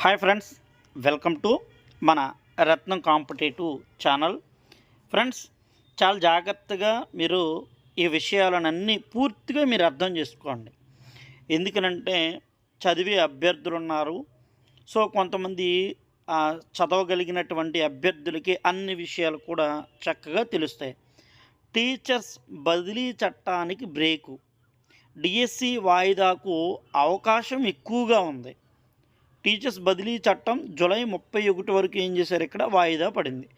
Hi friends welcome to మన రత్నం competitive channel. Friends చాలా జాగ్రత్తగా మీరు ఈ విషయాలన్నీ పూర్తిగా మీరు అర్థం చేసుకోండి. ఎందుకనంటే చదివే అభ్యర్థులు ఉన్నారు సో కొంతమంది చదవగలిగినటువంటి అభ్యర్థులకి అన్ని విషయాలు కూడా చక్కగా తెలుస్తాయి. టీచర్స్ బదిలీ చట్టానికి బ్రేకు. డిఎస్సి వాయిదాకు అవకాశం ఎక్కువగా ఉంది. టీచర్స్ బదిలీ చట్టం జూలై ముప్పై ఒకటి వరకు ఏం చేశారు? ఇక్కడ వాయిదా పడింది.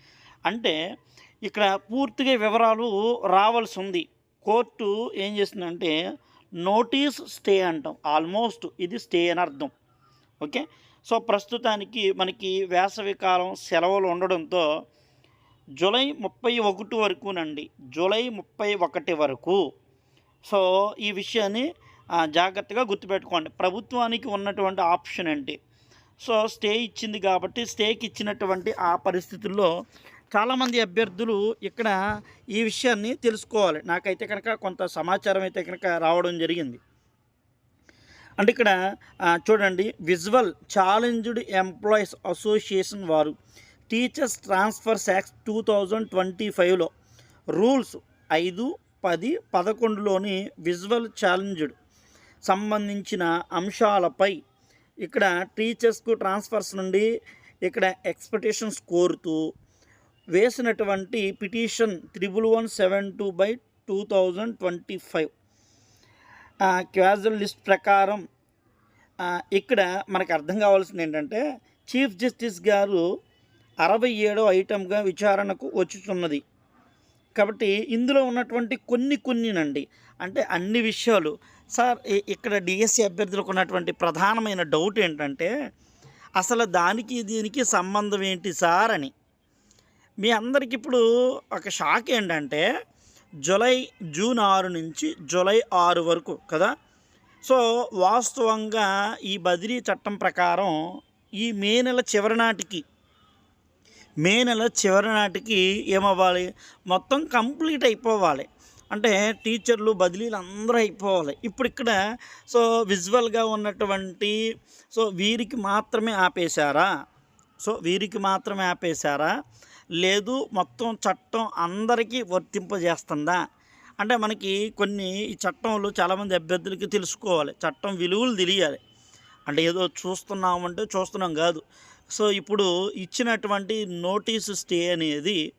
అంటే ఇక్కడ పూర్తిగా వివరాలు రావాల్సి ఉంది కోర్టు ఏం చేసిందంటే నోటీస్ స్టే అంటాం. ఆల్మోస్ట్ ఇది స్టే అని అర్థం. ఓకే? సో ప్రస్తుతానికి మనకి వేసవి కాలం సెలవులు ఉండడంతో జూలై ముప్పై ఒకటి వరకునండి. జూలై ముప్పై ఒకటి వరకు. సో ఈ విషయాన్ని జాగ్రత్తగా గుర్తుపెట్టుకోండి. ప్రభుత్వానికి ఉన్నటువంటి ఆప్షన్ ఏంటి? సో స్టే ఇచ్చింది కాబట్టి స్టేకి ఇచ్చినటువంటి ఆ పరిస్థితుల్లో చాలామంది అభ్యర్థులు ఇక్కడ ఈ విషయాన్ని తెలుసుకోవాలి. నాకైతే కనుక కొంత సమాచారం అయితే కనుక రావడం జరిగింది. అంటే ఇక్కడ చూడండి విజువల్ ఛాలెంజ్డ్ ఎంప్లాయీస్ అసోసియేషన్ వారు teachers transfer act two thousand twenty ఫైవ్లో రూల్స్ ఐదు పది పదకొండులోని విజువల్ ఛాలెంజ్డ్ సంబంధించిన అంశాలపై ఇక్కడ టీచర్స్కు ట్రాన్స్ఫర్స్ నుండి ఇక్కడ ఎక్స్పెక్టేషన్స్ కోరుతూ వేసినటువంటి petition triple one seven two by two thousand twenty five. Casual list ప్రకారం ఇక్కడ మనకు అర్థం కావాల్సింది ఏంటంటే చీఫ్ జస్టిస్ గారు అరవై ఏడో ఐటమ్గా విచారణకు వచ్చుతున్నది కాబట్టి ఇందులో ఉన్నటువంటి కొన్ని కొన్నినండి అంటే అన్ని విషయాలు సార్ ఇక్కడ డిఎస్సి అభ్యర్థులకు ఉన్నటువంటి ప్రధానమైన డౌట్ ఏంటంటే అసలు దానికి దీనికి సంబంధం ఏంటి సార్ అని. మీ అందరికి ఇప్పుడు ఒక షాక్ ఏంటంటే జూలై జూన్ ఆరు నుంచి జూలై ఆరు వరకు కదా? సో వాస్తవంగా ఈ బదిలీ చట్టం ప్రకారం ఈ మే నెల చివరి నాటికి మే నెల చివరి నాటికి ఏమవ్వాలి? మొత్తం కంప్లీట్ అయిపోవాలి. అంటే టీచర్లు బదిలీలు అందరూ అయిపోవాలి. ఇప్పుడు ఇక్కడ సో విజువల్గా ఉన్నటువంటి సో వీరికి మాత్రమే ఆపేశారా? సో వీరికి మాత్రమే ఆపేశారా? లేదు మొత్తం చట్టం అందరికీ వర్తింపజేస్తుందా? అంటే మనకి కొన్ని ఈ చట్టంలో చాలామంది అభ్యర్థులకి తెలుసుకోవాలి. చట్టం విలువలు తెలియాలి. అంటే ఏదో చూస్తున్నామంటే చూస్తున్నాం కాదు. సో ఇప్పుడు ఇచ్చినటువంటి నోటీసు స్టే అనేది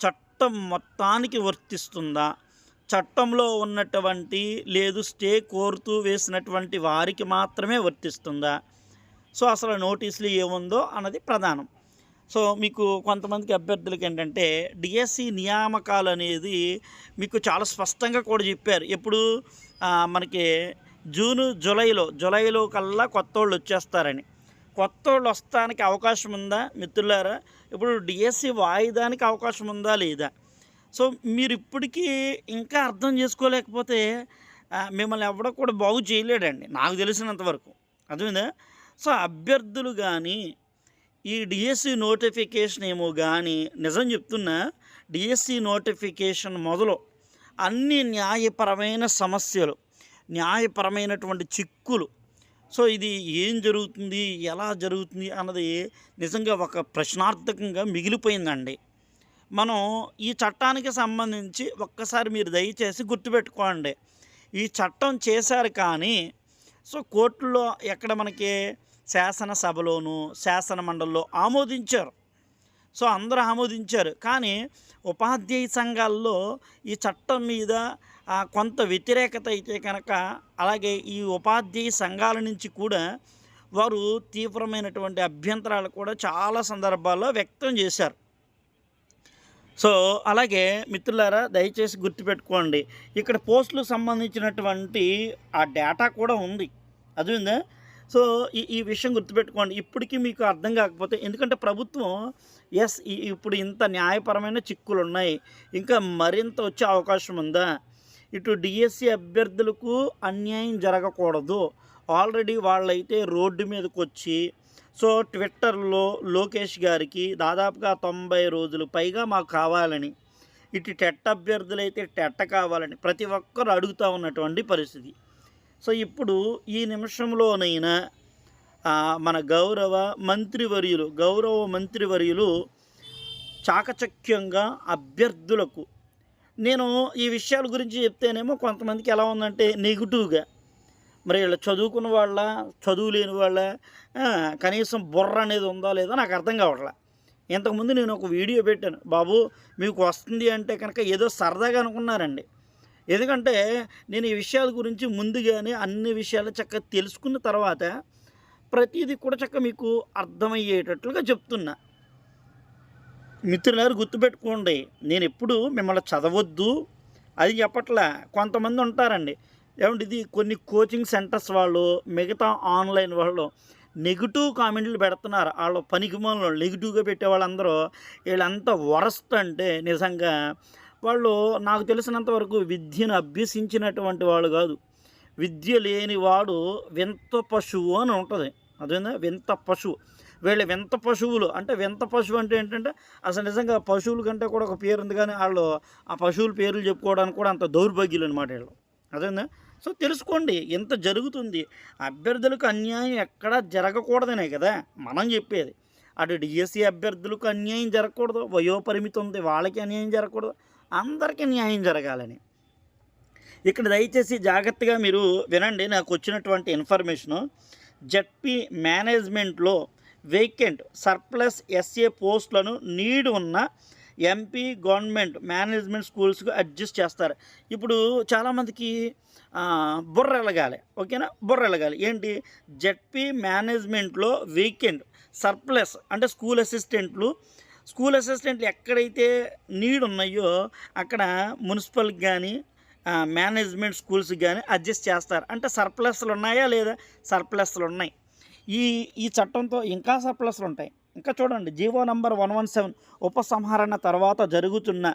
చట్టం మొత్తానికి వర్తిస్తుందా? చట్టంలో ఉన్నటువంటి లేదు స్టే కోరుతూ వేసినటువంటి వారికి మాత్రమే వర్తిస్తుందా? సో అసలు నోటీసులు ఏముందో అన్నది ప్రధానం. సో మీకు కొంతమందికి అభ్యర్థులకి ఏంటంటే డిఎస్సి నియామకాలు అనేది మీకు చాలా స్పష్టంగా కూడా చెప్పారు. ఎప్పుడు మనకి జూను జూలైలో జూలైలో కల్లా కొత్త వాళ్ళు వచ్చేస్తారని. కొత్త వాళ్ళు వస్తానికి అవకాశం ఉందా మిత్రులారా? ఇప్పుడు డిఎస్సి వాయిదానికి అవకాశం ఉందా లేదా? సో మీరు ఇప్పటికీ ఇంకా అర్థం చేసుకోలేకపోతే మిమ్మల్ని ఎవడో కూడా బాగు చేయలేడండి నాకు తెలిసినంతవరకు అర్థమైందా? సో అభ్యర్థులు కానీ ఈ డిఎస్సి నోటిఫికేషన్ ఏమో కానీ నిజం చెప్తున్నా డిఎస్సి నోటిఫికేషన్ మొదలు అన్ని న్యాయపరమైన సమస్యలు న్యాయపరమైనటువంటి చిక్కులు. సో ఇది ఏం జరుగుతుంది ఎలా జరుగుతుంది అన్నది నిజంగా ఒక ప్రశ్నార్థకంగా మిగిలిపోయిందండి. మనం ఈ చట్టానికి సంబంధించి ఒక్కసారి మీరు దయచేసి గుర్తుపెట్టుకోండి. ఈ చట్టం చేశారు కానీ సో కోర్టులో ఎక్కడ మనకి శాసనసభలోను శాసనమండలిలో ఆమోదించారు. సో అందరూ ఆమోదించారు. కానీ ఉపాధ్యాయ సంఘాల్లో ఈ చట్టం మీద కొంత వ్యతిరేకత అయితే కనుక అలాగే ఈ ఉపాధ్యాయ సంఘాల నుంచి కూడా వారు తీవ్రమైనటువంటి అభ్యంతరాలు కూడా చాలా సందర్భాల్లో వ్యక్తం చేశారు. సో అలాగే మిత్రులారా దయచేసి గుర్తుపెట్టుకోండి. ఇక్కడ పోస్టులకు సంబంధించినటువంటి ఆ డేటా కూడా ఉంది. అది ఉందా సో ఈ ఈ విషయం గుర్తుపెట్టుకోండి. ఇప్పటికీ మీకు అర్థం కాకపోతే ఎందుకంటే ప్రభుత్వం ఎస్ ఇప్పుడు ఇంత న్యాయపరమైన చిక్కులు ఉన్నాయి ఇంకా మరింత వచ్చే అవకాశం ఉందా? ఇటు డిఎస్సి అభ్యర్థులకు అన్యాయం జరగకూడదు. ఆల్రెడీ వాళ్ళైతే రోడ్డు మీదకి వచ్చి సో ట్విట్టర్లో లోకేష్ గారికి దాదాపుగా తొంభై రోజులు పైగా మాకు కావాలని ఇటు టెట్ అభ్యర్థులైతే టెట్ట కావాలని ప్రతి ఒక్కరు అడుగుతూ ఉన్నటువంటి పరిస్థితి. సో ఇప్పుడు ఈ నిమిషంలోనైనా మన గౌరవ మంత్రివర్యులు గౌరవ మంత్రివర్యులు చాకచక్యంగా అభ్యర్థులకు నేను ఈ విషయాల గురించి చెప్తేనేమో కొంతమందికి ఎలా ఉందంటే నెగిటివ్గా మరి వీళ్ళు చదువుకున్న వాళ్ళ చదువు లేని వాళ్ళ కనీసం బుర్ర అనేది ఉందా లేదా నాకు అర్థం కావట్లే. ఇంతకుముందు నేను ఒక వీడియో పెట్టాను. బాబు మీకు వస్తుంది అంటే కనుక ఏదో సరదాగా అనుకున్నారండి. ఎందుకంటే నేను ఈ విషయాల గురించి ముందుగానే అన్ని విషయాలు చక్కగా తెలుసుకున్న తర్వాత ప్రతిదీ కూడా చక్కగా మీకు అర్థమయ్యేటట్లుగా చెప్తున్నా. మిత్రులారు గుర్తుపెట్టుకోండి నేను ఎప్పుడు మిమ్మల్ని చదవద్దు. అది చెప్పట్లా కొంతమంది ఉంటారండి. ఏమంటే ఇది కొన్ని కోచింగ్ సెంటర్స్ వాళ్ళు మిగతా ఆన్లైన్ వాళ్ళు నెగిటివ్ కామెంట్లు పెడుతున్నారు. వాళ్ళు పనికి మూలలో నెగిటివ్గా పెట్టే వాళ్ళందరూ వీళ్ళంతా వరస్ట్ అంటే నిజంగా వాళ్ళు నాకు తెలిసినంత వరకు విద్యను అభ్యసించినటువంటి వాళ్ళు కాదు. విద్య లేని వాడు వింత పశువు అని ఉంటుంది. అదేనా వింత పశువు. వీళ్ళ వింత పశువులు అంటే వింత పశువు అంటే ఏంటంటే అసలు నిజంగా పశువుల కంటే కూడా ఒక పేరు ఉంది కానీ వాళ్ళు ఆ పశువుల పేర్లు చెప్పుకోవడానికి కూడా అంత దౌర్భాగ్యులు అనమాట వీళ్ళు. అదేనా సో తెలుసుకోండి ఇంత జరుగుతుంది? అభ్యర్థులకు అన్యాయం ఎక్కడా జరగకూడదనే కదా మనం చెప్పేది. అటు డిఎస్సి అభ్యర్థులకు అన్యాయం జరగకూడదు వయోపరిమితి ఉంది వాళ్ళకి అన్యాయం జరగకూడదు అందరికీ న్యాయం జరగాలని. ఇక్కడ దయచేసి జాగ్రత్తగా మీరు వినండి నాకు వచ్చినటువంటి ఇన్ఫర్మేషను. జడ్పీ మేనేజ్మెంట్లో వేకెంట్ సర్ప్లస్ ఎస్ఏ పోస్టులను నీడ్ ఉన్న ఎంపీ గవర్నమెంట్ మేనేజ్మెంట్ స్కూల్స్కి అడ్జస్ట్ చేస్తారు. ఇప్పుడు చాలామందికి బుర్ర ఎలగాలి. ఓకేనా? బుర్ర ఎలగాలి. ఏంటి? జెడ్పీ మేనేజ్మెంట్లో వీకెండ్ సర్ప్లస్ అంటే స్కూల్ అసిస్టెంట్లు స్కూల్ అసిస్టెంట్లు ఎక్కడైతే నీడ్ ఉన్నాయో అక్కడ మున్సిపల్కి కానీ మేనేజ్మెంట్ స్కూల్స్కి కానీ అడ్జస్ట్ చేస్తారు. అంటే సర్ప్లస్లు ఉన్నాయా లేదా? సర్ప్లస్లు ఉన్నాయి. ఈ ఈ చట్టంతో ఇంకా సర్ప్లస్లు ఉంటాయి. ఇంకా చూడండి GO number one one seven ఉపసంహరణ తర్వాత జరుగుతున్న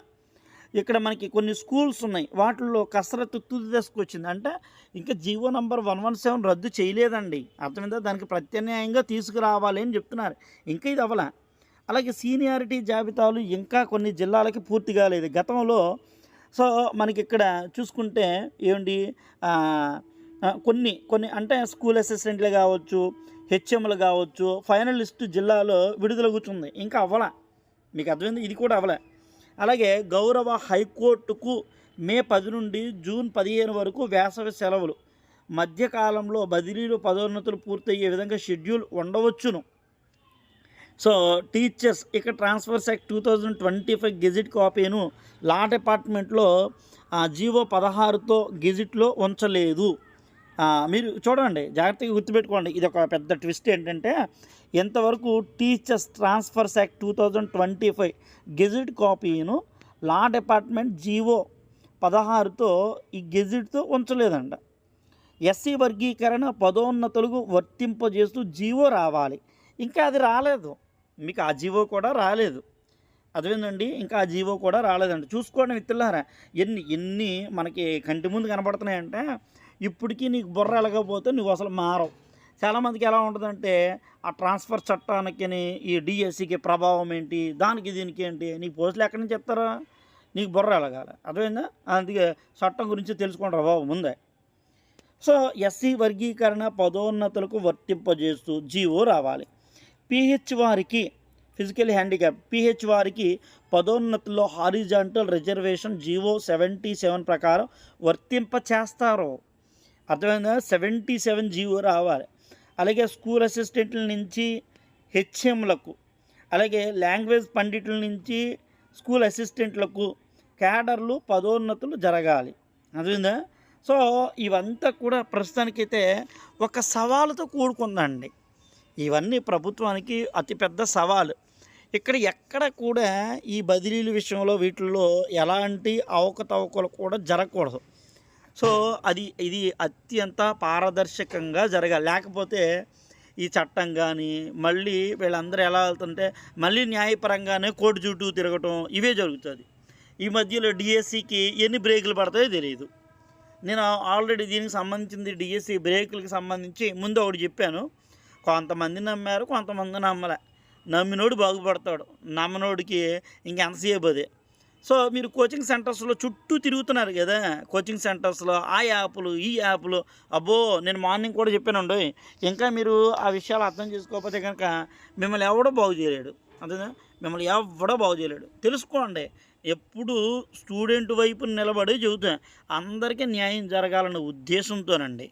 ఇక్కడ మనకి కొన్ని స్కూల్స్ ఉన్నాయి. వాటిల్లో కసరత్తు తుది దశకు వచ్చింది. అంటే ఇంకా GO number one one seven రద్దు చేయలేదండి. అర్థమైందా? దానికి ప్రత్యామ్నాయంగా తీసుకురావాలి అని చెప్తున్నారు. ఇంకా ఇది అవలా. అలాగే సీనియారిటీ జాబితాలు ఇంకా కొన్ని జిల్లాలకి పూర్తి కాలేదు. గతంలో సో మనకి ఇక్కడ చూసుకుంటే ఏమండి? కొన్ని కొన్ని అంటే స్కూల్ అసిస్టెంట్లు కావచ్చు హెచ్ఎంలు కావచ్చు ఫైనల్ లిస్టు జిల్లాలో విడుదల కూర్చుంది. ఇంకా అవ్వలా. మీకు అర్థమైంది? ఇది కూడా అవ్వలే. అలాగే గౌరవ హైకోర్టుకు మే పది నుండి జూన్ పదిహేను వరకు వేసవి సెలవులు. మధ్యకాలంలో బదిలీలు పదోన్నతులు పూర్తయ్యే విధంగా షెడ్యూల్ ఉండవచ్చును. సో టీచర్స్ ఇక transfers act two thousand twenty five gazette కాపీను law డిపార్ట్మెంట్లో జీవో పదహారుతో గెజిట్లో ఉంచలేదు. మీరు చూడండి జాగ్రత్తగా గుర్తుపెట్టుకోండి. ఇది ఒక పెద్ద ట్విస్ట్ ఏంటంటే ఇంతవరకు teachers transfers act two thousand twenty five gazette కాపీను law department GO పదహారుతో ఈ గెజిట్తో ఉంచలేదంట. ఎస్సీ వర్గీకరణ పదోన్నతులకు వర్తింపజేస్తూ జీవో రావాలి. ఇంకా అది రాలేదు. మీకు ఆ జీవో కూడా రాలేదు. అదేందండి ఇంకా ఆ జీవో కూడా రాలేదండి చూసుకోండి మిత్రులారా ఎన్ని ఎన్ని మనకి కంటి ముందు కనబడుతున్నాయంటే ఇప్పటికీ నీకు బుర్ర ఎలగకపోతే నువ్వు అసలు మారవు. చాలామందికి ఎలా ఉంటుందంటే ఆ ట్రాన్స్ఫర్ చట్టానికి ఈ డిఎస్సికి ప్రభావం ఏంటి దానికి దీనికి ఏంటి నీకు పోస్టులు ఎక్కడి నుంచి చెప్తారా? నీకు బుర్ర ఎలగాలి. అర్థమైందా? అందుకే చట్టం గురించి తెలుసుకోండి బాబు ముందే. సో ఎస్సీ వర్గీకరణ పదోన్నతులకు వర్తింపజేస్తూ జీవో రావాలి. పిహెచ్ వారికి ఫిజికల్ హ్యాండిక్యాప్ పిహెచ్ వారికి పదోన్నతుల్లో horizontal reservation GO seventy seven ప్రకారం వర్తింప చేస్తారు అర్థమైందా? సెవెంటీ సెవెన్ జీవో రావాలి. అలాగే స్కూల్ అసిస్టెంట్ల నుంచి హెచ్ఎంలకు అలాగే లాంగ్వేజ్ పండితుల నుంచి స్కూల్ అసిస్టెంట్లకు క్యాడర్లు పదోన్నతులు జరగాలి. అర్థమైందా? సో ఇవంతా కూడా ప్రస్తుతానికైతే ఒక సవాలుతో కూడుకుందండి. ఇవన్నీ ప్రభుత్వానికి అతిపెద్ద సవాలు. ఇక్కడ ఎక్కడ కూడా ఈ బదిలీల విషయంలో వీటిల్లో ఎలాంటి అవకతవకలు కూడా జరగకూడదు. సో అది ఇది అత్యంత పారదర్శకంగా జరగాలి. లేకపోతే ఈ చట్టం కానీ మళ్ళీ వీళ్ళందరూ ఎలా వెళ్తుంటే మళ్ళీ న్యాయపరంగానే కోర్టు చుట్టూ తిరగటం ఇవే జరుగుతుంది. ఈ మధ్యలో డిఎస్సికి ఎన్ని బ్రేకులు పడతాయో తెలియదు నేను ఆల్రెడీ దీనికి సంబంధించింది డిఎస్సి బ్రేకులకు సంబంధించి ముందు ఒకటి చెప్పాను. కొంతమంది నమ్మారు కొంతమంది నమ్మలే. నమ్మినోడు బాగుపడతాడు. నమ్మనోడికి ఇంకెంతసేపు అదే. సో మీరు కోచింగ్ సెంటర్స్లో చుట్టూ తిరుగుతున్నారు కదా? కోచింగ్ సెంటర్స్లో ఆ యాప్లు ఈ యాప్లు అబ్బో నేను మార్నింగ్ కూడా చెప్పానండి ఇంకా మీరు ఆ విషయాలు అర్థం చేసుకోకపోతే కనుక మిమ్మల్ని ఎవడో బాగు చేయలేడు. అంతేనా? మిమ్మల్ని ఎవడో బాగు చేయలేడు. తెలుసుకోండి. ఎప్పుడు స్టూడెంట్ వైపు నిలబడి చెబుతా అందరికీ న్యాయం జరగాలన్న ఉద్దేశంతోనండి.